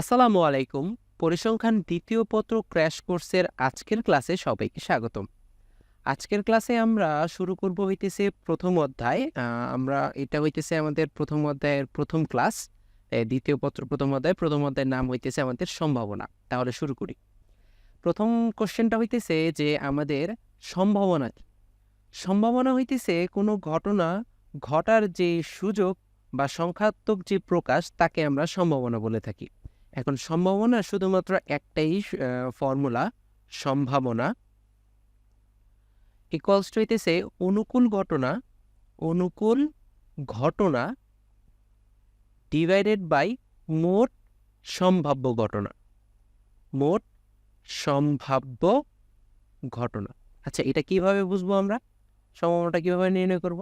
আসসালামু আলাইকুম। পরিসংখ্যান দ্বিতীয় পত্র ক্র্যাশ কোর্সের আজকের ক্লাসে সবাইকে স্বাগতম। আজকের ক্লাসে আমরা শুরু করব হইতেছে প্রথম অধ্যায়। আমরা, এটা হইতেছে আমাদের প্রথম অধ্যায়ের প্রথম ক্লাস। দ্বিতীয় পত্র প্রথম অধ্যায়, প্রথম অধ্যায়ের নাম হইতেছে আমাদের সম্ভাবনা। তাহলে শুরু করি। প্রথম কোশ্চেনটা হইতেছে যে আমাদের সম্ভাবনা কি? সম্ভাবনা হইতেছে কোনো ঘটনা, ঘটার যে সুযোগ বা সংখ্যাত্মক যে প্রকাশ, তাকে আমরা সম্ভাবনা বলে থাকি। এখন সম্ভাবনা শুধুমাত্র একটাই ফর্মুলা সম্ভাবনা। ইকুয়ালস টু হইতেছে অনুকূল ঘটনা অনুকূল ঘটনা ডিভাইডেড বাই মোট সম্ভাব্য ঘটনা। মোট সম্ভাব্য ঘটনা। আচ্ছা এটা কীভাবে বুঝব আমরা? সম্ভাবনাটা কীভাবে নির্ণয় করব?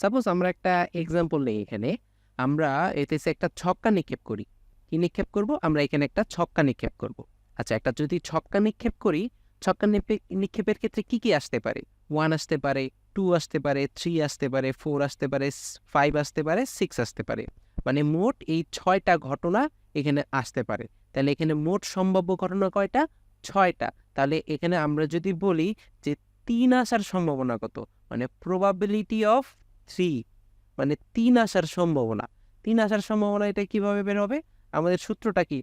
সাপোজ আমরা একটা এক্সাম্পল নিই এখানে। আমরা এতেছে একটা ছক্কা নিক্ষেপ করি। কি নিক্ষেপ করব? আমরা এখানে একটা ছক্কা নিক্ষেপ করব। আচ্ছা একটা যদি ছক্কা নিক্ষেপ করি, ছক্কা নিক্ষেপ- নিক্ষেপের ক্ষেত্রে কি কি আসতে পারে? ওয়ান আসতে পারে টু আসতে পারে থ্রি আসতে পারে ফোর আসতে পারে ফাইভ আসতে পারে সিক্স আসতে পারে। মানে মোট এই ছয়টা ঘটনা এখানে আসতে পারে। তাহলে এখানে মোট সম্ভাব্য ঘটনা কয়টা? ছয়টা। তাহলে এখানে আমরা যদি বলি যে তিন আসার সম্ভাবনা কত? মানে প্রবাবিলিটি অফ থ্রি মানে তিন আসার সম্ভাবনা। তিন আসার সম্ভাবনা এটা কীভাবে বের হবে? আমাদের সূত্রটা কি?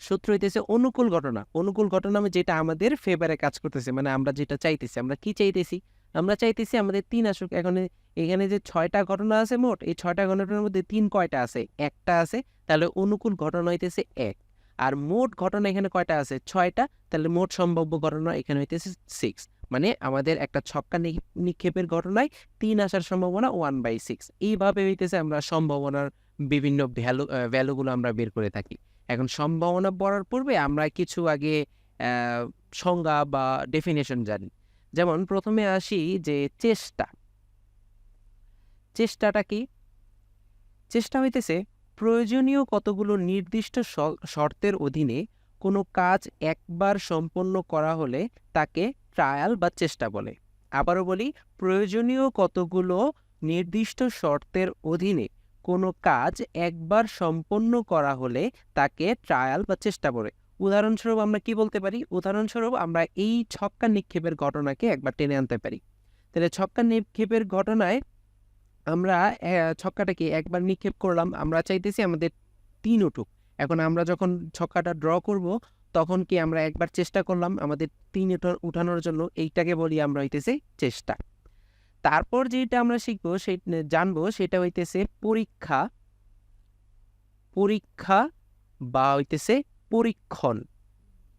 সূত্র হইতেছে অনুকূল ঘটনা। অনুকূল ঘটনা মানে যেটা আমাদের ফেভারে কাজ করতেছে মানে আমরা যেটা চাইতেছি। আমরা কি চাইতেছি? আমরা চাইতেছি আমাদের তিন আসুক, এখন এখানে যে ছয়টা ঘটনা আছে মোট, এই ছয়টা ঘটনার মধ্যে তিন কয়টা আছে? একটা আছে, তাহলে অনুকূল ঘটনা হইতেছে এক। আর মোট ঘটনা এখানে কয়টা আছে? ছয়টা, তাহলে মোট সম্ভাব্য ঘটনা এখানে হইতেছে সিক্স মানে আমাদের একটা ছক্কা নিক্ষেপের ঘটনায় তিন আসার সম্ভাবনা ওয়ান বাই সিক্স এইভাবে হইতেছে আমরা সম্ভাবনার বিভিন্ন ভ্যালু ভ্যালুগুলো আমরা বের করে থাকি। এখন সম্ভাবনা পড়ার পূর্বে আমরা কিছু আগে সংজ্ঞা বা ডেফিনেশন জানি। যেমন প্রথমে আসি যে চেষ্টা। চেষ্টাটা কি? চেষ্টা হইতেছে প্রয়োজনীয় কতগুলো নির্দিষ্ট শর্তের অধীনে কোনো কাজ একবার সম্পন্ন করা হলে তাকে ট্রায়াল বা চেষ্টা বলে। আবারও বলি, প্রয়োজনীয় কতগুলো নির্দিষ্ট শর্তের অধীনে কোনো কাজ একবার সম্পন্ন করা হলে তাকে ট্রায়াল বা চেষ্টা বলে। উদাহরণস্বরূপ আমরা কি বলতে পারি? উদাহরণস্বরূপ আমরা এই ছক্কা নিক্ষেপের ঘটনাকে একবার টেনে আনতে পারি। তাহলে ছক্কা নিক্ষেপের ঘটনায় আমরা ছক্কাটাকে একবার নিক্ষেপ করলাম। আমরা চাইতেছি আমাদের তিন উঠুক। এখন আমরা যখন ছক্কাটা ড্র করব, তখন কি আমরা একবার চেষ্টা করলাম আমাদের তিন উঠা- উঠানোর জন্য? এইটাকে বলি আমরা হইতেছি চেষ্টা। তারপর যেটা আমরা শিখব সেই জানব সেটা হইতেছে পরীক্ষা। পরীক্ষা বা হইতেছে পরীক্ষণ।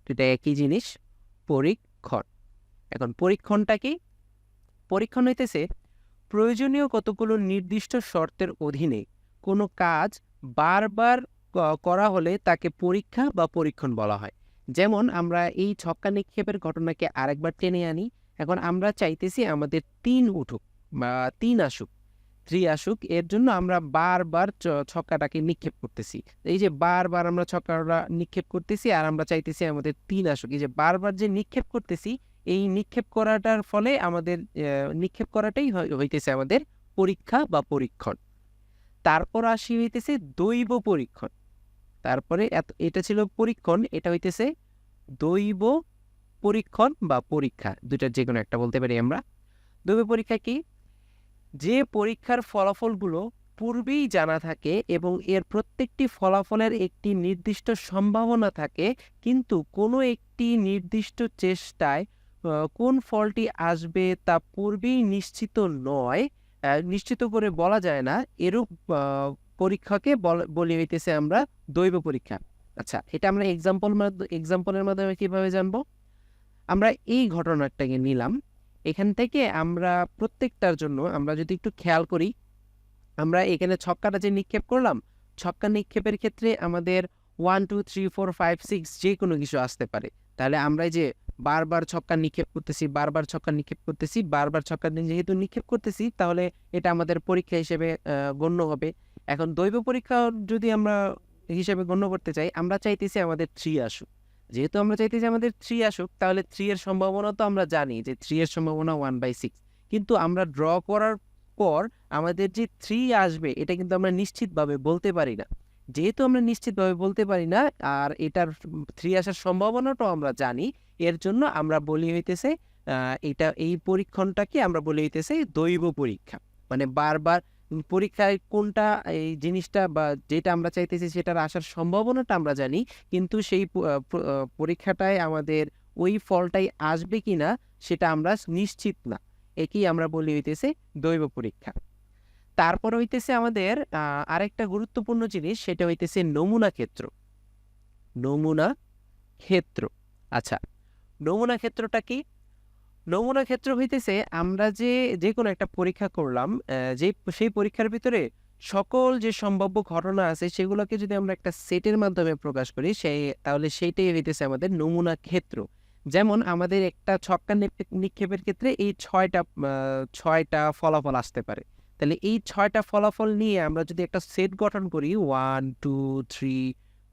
এটা একই জিনিস, পরীক্ষণ। এখন পরীক্ষণটা কি? পরীক্ষণ হইতেছে প্রয়োজনীয় কতগুলো নির্দিষ্ট শর্তের অধীনে কোনো কাজ বারবার করা হলে তাকে পরীক্ষা বা পরীক্ষণ বলা হয়। যেমন আমরা এই ছক্কা নিক্ষেপের ঘটনাকে আরেকবার টেনে আনি এখন আমরা চাইতেছি আমাদের তিন উঠুক বা তিন আসুক, থ্রি আসুক, এর জন্য আমরা বারবার ছক্কাটাকে নিক্ষেপ করতেছি। এই যে বারবার আমরা ছক্কাটা নিক্ষেপ করতেছি আর আমরা চাইতেছি আমাদের তিন আসুক, এই যে বারবার যে নিক্ষেপ করতেছি, এই নিক্ষেপ করাটার ফলে আমাদের নিক্ষেপ করাটাই হইতেছে আমাদের পরীক্ষা বা পরীক্ষণ। তারপর আসি হইতেছে দৈব পরীক্ষণ। তারপরে এত- এটা ছিল পরীক্ষণ, এটা হইতেছে দৈব পরীক্ষণ বা পরীক্ষা দুইটার যে কোনো একটা বলতে পারি আমরা। দৈব পরীক্ষা কি? যে পরীক্ষার ফলাফলগুলো পূর্বেই জানা থাকে এবং এর প্রত্যেকটি ফলাফলের একটি নির্দিষ্ট সম্ভাবনা থাকে, কিন্তু কোনো একটি নির্দিষ্ট চেষ্টায় কোন ফলটি আসবে তা পূর্বেই নিশ্চিত নয়। নিশ্চিত করে বলা যায় না। এরূপ পরীক্ষাকে বলি হইতেছে আমরা দৈব পরীক্ষা। আচ্ছা এটা আমরা এক্সাম্পল এক্সাম্পলের মাধ্যমে কীভাবে জানব? আমরা এই ঘটনাটাকে নিলাম। এখান থেকে আমরা প্রত্যেকটার জন্য আমরা যদি একটু খেয়াল করি, আমরা এখানে ছক্কাটা যে নিক্ষেপ করলাম, ছক্কা নিক্ষেপের ক্ষেত্রে আমাদের one two three four five six যে কোনো কিছু আসতে পারে। তাহলে আমরা যে বারবার ছক্কা নিক্ষেপ করতেছি, বারবার ছক্কা নিক্ষেপ করতেছি, বারবার ছক্কা যেহেতু নিক্ষেপ করতেছি, তাহলে এটা আমাদের পরীক্ষা হিসেবে গণ্য হবে। এখন দৈব পরীক্ষা যদি আমরা হিসেবে গণ্য করতে চাই, আমরা চাইতেছি আমাদের থ্রি আসুক। যেহেতু আমরা চাইতেছি আমাদের থ্রি আসুক, তাহলে থ্রি এর সম্ভাবনা তো আমরা জানি যে থ্রি এর সম্ভাবনা ওয়ান বাই সিক্স কিন্তু আমরা ড্র করার পর আমাদের যে থ্রি আসবে, এটা কিন্তু আমরা নিশ্চিতভাবে বলতে পারি না। যেহেতু আমরা নিশ্চিতভাবে বলতে পারি না, আর এটার থ্রি আসার সম্ভাবনাটাও আমরা জানি, এর জন্য আমরা বলি হইতেছে এটা এই পরীক্ষণটাকে আমরা বলি হইতেছে দৈব পরীক্ষা। মানে বারবার পরীক্ষায় কোনটা, এই জিনিসটা বা যেটা আমরা চাইতেছি সেটার আসার সম্ভাবনাটা আমরা জানি। কিন্তু সেই পরীক্ষাটায় আমাদের ওই ফলটাই আসবে কিনা সেটা আমরা নিশ্চিত না। একেই আমরা বলি হইতেছে দৈব পরীক্ষা। তারপর হইতেছে আমাদের আরেকটা গুরুত্বপূর্ণ জিনিস সেটা হইতেছে নমুনা ক্ষেত্র। নমুনা ক্ষেত্র। আচ্ছা নমুনা ক্ষেত্রটা কি? নমুনা ক্ষেত্র হইতেছে আমরা যে যে কোনো একটা পরীক্ষা করলাম যে, সেই পরীক্ষার ভিতরে সকল যে সম্ভাব্য ঘটনা আছে সেগুলোকে যদি আমরা একটা সেটের মাধ্যমে প্রকাশ করি, সেই, তাহলে সেইটাই হইতেছে আমাদের নমুনা ক্ষেত্র। যেমন আমাদের একটা ছক্কা নিক্ষেপের ক্ষেত্রে এই ছয়টা ছয়টা ফলাফল আসতে পারে। তাহলে এই ছয়টা ফলাফল নিয়ে আমরা যদি একটা সেট গঠন করি one two three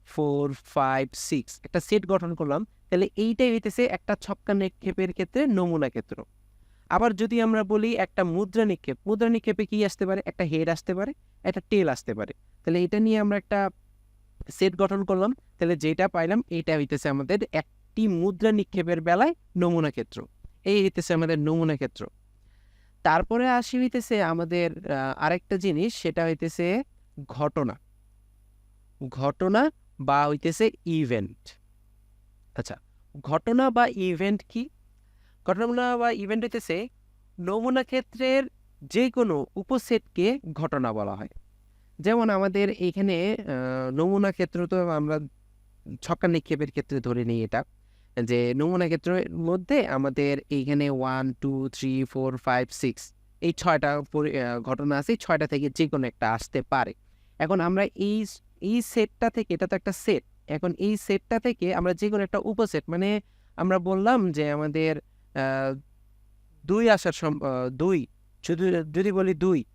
four five six একটা সেট গঠন করলাম তাহলে এইটাই হইতেছে একটা ছক্কা নিক্ষেপের ক্ষেত্রে নমুনা ক্ষেত্র। আবার যদি আমরা বলি একটা মুদ্রা নিক্ষেপ, মুদ্রা নিক্ষেপে কি আসতে পারে? একটা হেড আসতে পারে, একটা টেল আসতে পারে। তাহলে এটা নিয়ে আমরা একটা সেট গঠন করলাম, তাহলে যেটা পাইলাম এইটা হইতেছে আমাদের একটি মুদ্রা নিক্ষেপের বেলায় নমুনা ক্ষেত্র। এই হইতেছে আমাদের নমুনা ক্ষেত্র। তারপরে আসি হইতেছে আমাদের আরেকটা জিনিস, সেটা হইতেছে ঘটনা। ঘটনা বা হইতেছে ইভেন্ট আচ্ছা ঘটনা বা ইভেন্ট কি? ঘটনা বা ইভেন্ট হইতেছে নমুনা ক্ষেত্রের যে কোনো উপসেটকে ঘটনা বলা হয়। যেমন আমাদের এখানে নমুনা ক্ষেত্র তো আমরা ছক্কা নিক্ষেপের ক্ষেত্রে ধরে নিই এটা, যে নমুনা ক্ষেত্রের মধ্যে আমাদের এইখানে one two three four five six এই ছয়টা ঘটনা আছে ছয়টা থেকে যে কোনো একটা আসতে পারে। এখন আমরা এই এই সেটটা থেকে, এটা তো একটা সেট এখন এই সেটটা থেকে আমরা যে কোনো একটা উপসেট মানে আমরা বললাম যে আমাদের দুই আসার সম- দুই, শুধু যদি বলি দুই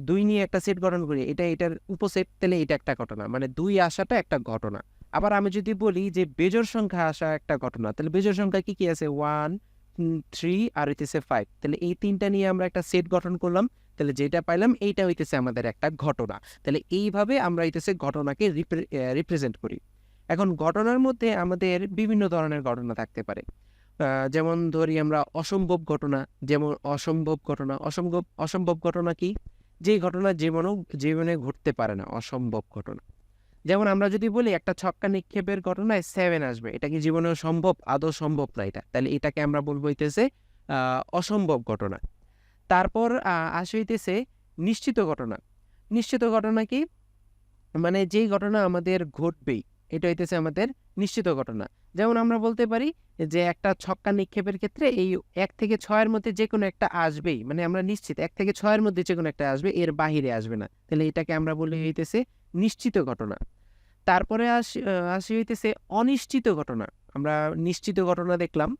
দুই নিয়ে একটা সেট গঠন করি, এটা এটার উপসেট, তাহলে এটা একটা ঘটনা মানে দুই আসাটা একটা ঘটনা। আবার আমি যদি বলি যে বেজোর সংখ্যা আসা একটা ঘটনা, তাহলে বেজোর সংখ্যা কি কি আছে? ওয়ান থ্রি আর হইতেছে ফাইভ তাহলে এই তিনটা নিয়ে আমরা একটা সেট গঠন করলাম। তাহলে যেটা পাইলাম এইটা হইতেছে আমাদের একটা ঘটনা। তাহলে এইভাবে আমরা হইতেছে ঘটনাকে রিপ্রেজেন্ট করি। এখন ঘটনার মধ্যে আমাদের বিভিন্ন ধরনের ঘটনা থাকতে পারে। যেমন ধরি আমরা অসম্ভব ঘটনা, যেমন অসম্ভব ঘটনা, অসম্ভব অসম্ভব ঘটনা কি? যে ঘটনা জীবনেও জীবনে ঘটতে পারে না, অসম্ভব ঘটনা। যেমন আমরা যদি বলি একটা ছক্কা নিক্ষেপের ঘটনায় সেভেন আসবে, এটা কি জীবনেও সম্ভব? আদৌ সম্ভব না এটা। তাহলে এটাকে আমরা বলব হইতেছে অসম্ভব ঘটনা। তারপর আসে হইতেছে নিশ্চিত ঘটনা। নিশ্চিত ঘটনা কি? মানে যেই ঘটনা আমাদের ঘটবেই, এটা হইতেছে আমাদের নিশ্চিত ঘটনা। যেমন আমরা বলতে পারি যে একটা ছক্কা নিক্ষেপের ক্ষেত্রে এই এক থেকে ছয়ের মধ্যে যে কোনো একটা আসবেই। মানে আমরা নিশ্চিত, এক থেকে ছয়ের মধ্যে যে কোনো একটা আসবে, এর বাহিরে আসবে না। তাহলে এটাকে আমরা বলি হইতেছে নিশ্চিত ঘটনা। তারপরে আসি আসি হইতেছে অনিশ্চিত ঘটনা। আমরা নিশ্চিত ঘটনা দেখলাম।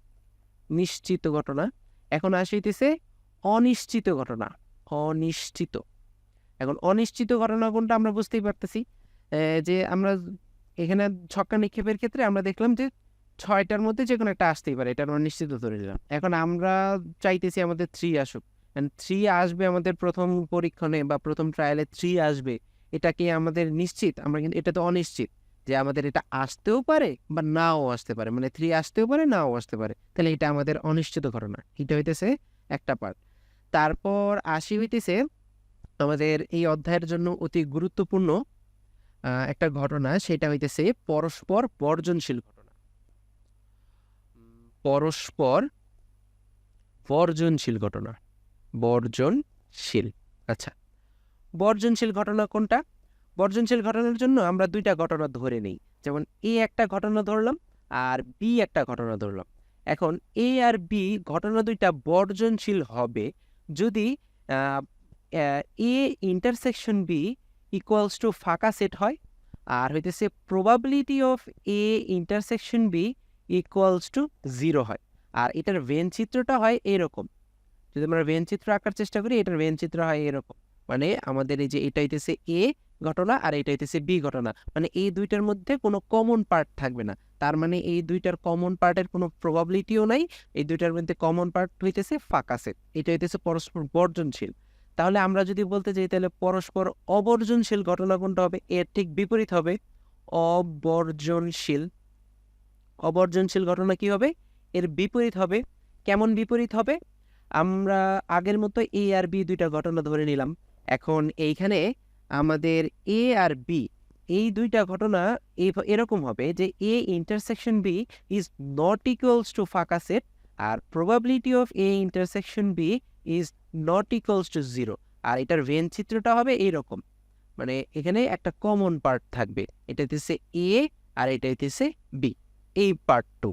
নিশ্চিত ঘটনা। এখন আসি হইতেছে অনিশ্চিত ঘটনা, অনিশ্চিত। এখন অনিশ্চিত ঘটনা কোনটা আমরা বুঝতেই পারতেছি। যে আমরা এখানে ছক্কা নিক্ষেপের ক্ষেত্রে আমরা দেখলাম যে ছয়টার মধ্যে যে কোনো একটা আসতেই পারে, এটা আমরা নিশ্চিত ধরে নিলাম। এখন আমরা চাইতেছি আমাদের থ্রি আসুক। থ্রি আসবে আমাদের প্রথম পরীক্ষণে বা প্রথম ট্রায়ালে থ্রি আসবে, এটা কি আমাদের নিশ্চিত? আমরা কিন্তু, এটা তো অনিশ্চিত যে আমাদের এটা আসতেও পারে বা নাও আসতে পারে। মানে থ্রি আসতেও পারে, নাও আসতে পারে। তাহলে এটা আমাদের অনিশ্চিত ঘটনা। এটা হইতেছে একটা পার্ট তারপর আসি হইতেছে আমাদের এই অধ্যায়ের জন্য অতি গুরুত্বপূর্ণ একটা ঘটনা, সেটা হইতেছে পরস্পর বর্জনশীল ঘটনা। পরস্পর বর্জনশীল ঘটনা। বর্জনশীল। আচ্ছা বর্জনশীল ঘটনা কোনটা? বর্জনশীল ঘটনার জন্য আমরা দুইটা ঘটনা ধরে নিই। যেমন এ একটা ঘটনা ধরলাম আর বি একটা ঘটনা ধরলাম। এখন এ আর বি ঘটনা দুইটা বর্জনশীল হবে যদি A intersection B equals to ফাঁকা সেট হয়, আর হইতেছে probability of A intersection B equals to zero হয়। আর এটার ভেন চিত্রটা হয় এরকম। যদি আমরা ভেন চিত্র আঁকার চেষ্টা করি, এটার ভেন চিত্র হয় এরকম। মানে আমাদের এই যে এটা হইতেছে এ ঘটনা আর এটা হইতেছে বি ঘটনা। মানে এই দুইটার মধ্যে কোনো কমন পার্ট থাকবে না। তার মানে এই দুইটার কমন পার্টের কোনো প্রবাবিলিটিও নাই, এই দুইটার মধ্যে কমন পার্ট হইতেছে ফাঁকা সেট এটা হইতেছে পরস্পর বর্জনশীল। তাহলে আমরা যদি বলতে চাই তাহলে পরস্পর অবর্জনশীল ঘটনা কোনটা হবে? এর ঠিক বিপরীত হবে। অবর্জনশীল। অবর্জনশীল ঘটনা কি হবে? এর বিপরীত হবে। কেমন বিপরীত হবে? আমরা আগের মতো এ আর বি দুইটা ঘটনা ধরে নিলাম। এখন এইখানে আমাদের এ আর বি এই দুইটা ঘটনা এরকম হবে যে A intersection B is not equals to ফাঁকা set R probability of A intersection B is not equals to zero আর এটার ভেন চিত্রটা হবে এইরকম মানে এখানে একটা কমন পার্ট থাকবে। এটা হইতেছে এ আর এটা হইতেছে বি এই পার্ট টু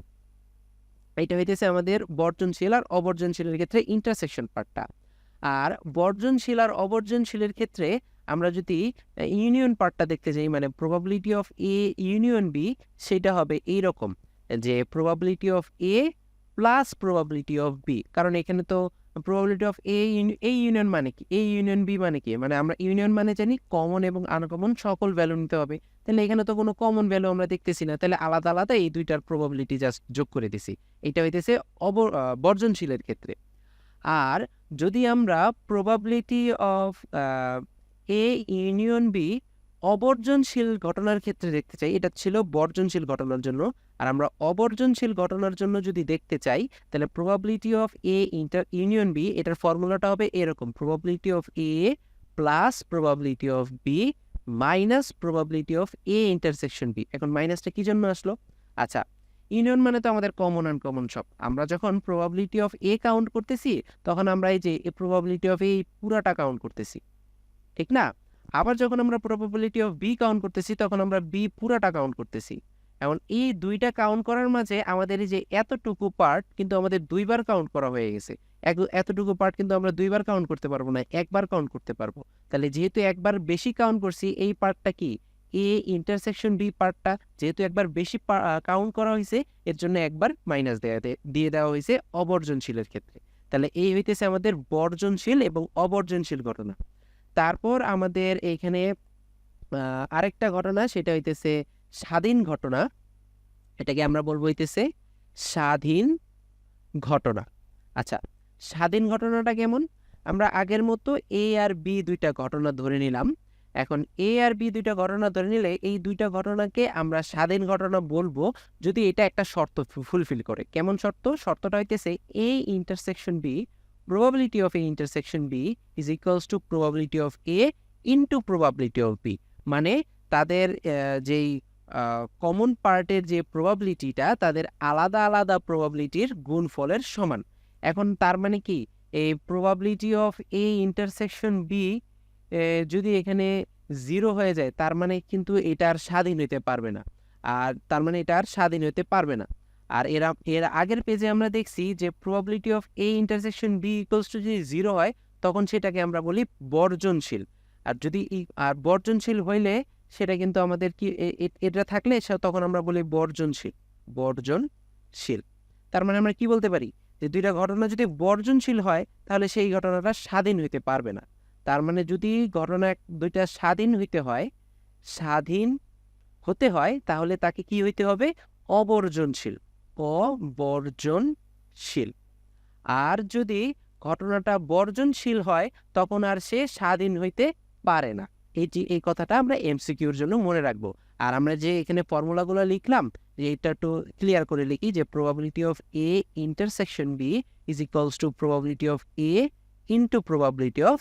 এটা হইতেছে আমাদের বর্জনশীল আর অবর্জনশীলের ক্ষেত্রে ইন্টারসেকশন পার্টটা আর বর্জনশীল আর অবর্জনশীলের ক্ষেত্রে আমরা যদি ইউনিয়ন পার্টটা দেখতে যাই মানে probability of A union B সেটা হবে এই রকম যে probability of A plus probability of B কারণ এখানে তো প্রবাবিলিটি অফ এ এই ইউনিয়ন মানে কি? এ ইউনিয়ন বি মানে কি? মানে আমরা ইউনিয়ন মানে জানি কমন এবং আনকমন সকল ভ্যালু নিতে হবে। তাহলে এখানে তো কোনো কমন ভ্যালু আমরা দেখতেছি না। তাহলে আলাদা আলাদা এই দুইটার প্রবাবিলিটি জাস্ট যোগ করে দিছি। এটা হইতেছে অব বর্জনশীলের ক্ষেত্রে। আর যদি আমরা probability of A union B অবর্জনশীল ঘটনার ক্ষেত্রে দেখতে চাই। এটা ছিল বর্জনশীল ঘটনার জন্য। আর আমরা অবর্জনশীল ঘটনার জন্য যদি দেখতে চাই, তাহলে probability of A inter union B এটার ফর্মুলাটা হবে এরকম। Probability of A plus probability of B minus probability of A intersection B এখন মাইনাসটা কি জন্য আসলো? আচ্ছা ইউনিয়ন মানে তো আমাদের কমন অ্যান্ড কমন সব। আমরা যখন প্রবাবিলিটি অফ এ কাউন্ট করতেছি, তখন আমরা এই যে এ প্রবাবিলিটি অফ এই পুরাটা কাউন্ট করতেছি। ঠিক না? আবার যখন আমরা প্রবাবিলিটি অফ বি কাউন্ট করতেছি, তখন আমরা বি পুরাটা কাউন্ট করতেছি। এখন এই দুইটা কাউন্ট করার মাঝে আমাদের এই যে এতটুকু পার্ট কিন্তু আমাদের দুইবার কাউন্ট করা হয়ে গেছে। এতটুকু পার্ট কিন্তু আমরা দুইবার কাউন্ট করতে পারব না, একবার কাউন্ট করতে পারব। তাহলে যেহেতু একবার বেশি কাউন্ট করছি, এই পার্টটা কি? এ ইন্টারসেকশন বি পার্টটা যেহেতু একবার বেশি কাউন্ট করা হয়েছে, এর জন্য একবার মাইনাস দেওয়া দিয়ে দেওয়া হয়েছে অবর্জনশীলের ক্ষেত্রে। তাহলে এই হইতেছে আমাদের বর্জনশীল এবং অবর্জনশীল ঘটনা। তারপর আমাদের এইখানে আহ, আরেকটা ঘটনা সেটা হইতেছে স্বাধীন ঘটনা। এটাকে আমরা বলব হইতেছে স্বাধীন ঘটনা। আচ্ছা স্বাধীন ঘটনাটা কেমন? আমরা আগের মতো এ আর বি দুইটা ঘটনা ধরে নিলাম। এখন এ আর বি দুইটা ঘটনা ধরে নিলে এই দুইটা ঘটনাকে আমরা স্বাধীন ঘটনা বলব যদি এটা একটা শর্ত ফুলফিল করে। কেমন শর্ত? শর্তটা হইতেছে A intersection B probability of a intersection B is equals to probability of A into probability of B. মানে তাদের যেই কমন পার্টের যে প্রবাবিলিটিটা তাদের আলাদা আলাদা প্রবাবিলিটির গুণফলের সমান। এখন তার মানে কি? এই probability of A intersection B যদি এখানে জিরো হয়ে যায়, তার মানে কিন্তু এটা আর স্বাধীন হইতে পারবে না। আর তার মানে এটা আর স্বাধীন হইতে পারবে না। আর এরা, এর আগের পেজে আমরা দেখছি যে probability of A intersection B equals to যদি জিরো হয়, তখন সেটাকে আমরা বলি বর্জনশীল। আর যদি আর বর্জনশীল হইলে সেটা কিন্তু আমাদের কি এটা থাকলে তখন আমরা বলি বর্জনশীল বর্জনশীল। তার মানে আমরা কি বলতে পারি? যে দুইটা ঘটনা যদি বর্জনশীল হয়, তাহলে সেই ঘটনাটা স্বাধীন হইতে পারবে না। তার মানে যদি ঘটনা দুইটা স্বাধীন হইতে হয়, স্বাধীন হতে হয়, তাহলে তাকে কি হইতে হবে? অবর্জনশীল। অবর্জনশীল আর যদি ঘটনাটা বর্জনশীল হয়, তখন আর সে স্বাধীন হইতে পারে না। এটি, এই কথাটা আমরা এমসিকিউর জন্য মনে রাখব। আর আমরা যে এখানে ফর্মুলাগুলো লিখলাম, যে এটা একটু ক্লিয়ার করে লিখি যে probability of A intersection B is equals to probability of A into probability of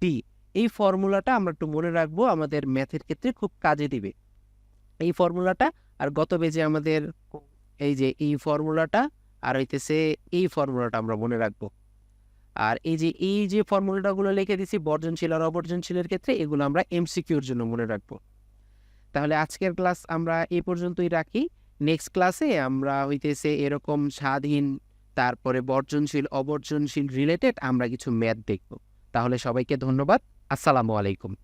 B এই ফর্মুলাটা আমরা একটু মনে রাখব, আমাদের ম্যাথের ক্ষেত্রে খুব কাজে দিবে। এই ফর্মুলাটা আর গত বেজে আমাদের এই যে এই ফর্মুলাটা আর হইতেছে এই ফর্মুলাটা আমরা মনে রাখব। আর এই যে এই যে ফর্মুলাটাগুলো লিখে দিছি, বর্জনশীল আর অবর্জনশীলের ক্ষেত্রে এগুলো আমরা এমসিকিউর জন্য মনে রাখব। তাহলে আজকের ক্লাস আমরা এ পর্যন্তই রাখি। নেক্সট ক্লাসে আমরা হইতেছে এরকম স্বাধীন, তারপরে বর্জনশীল, অবর্জনশীল রিলেটেড আমরা কিছু ম্যাথ দেখব। তাহলে সবাইকে ধন্যবাদ। আসসালামু আলাইকুম।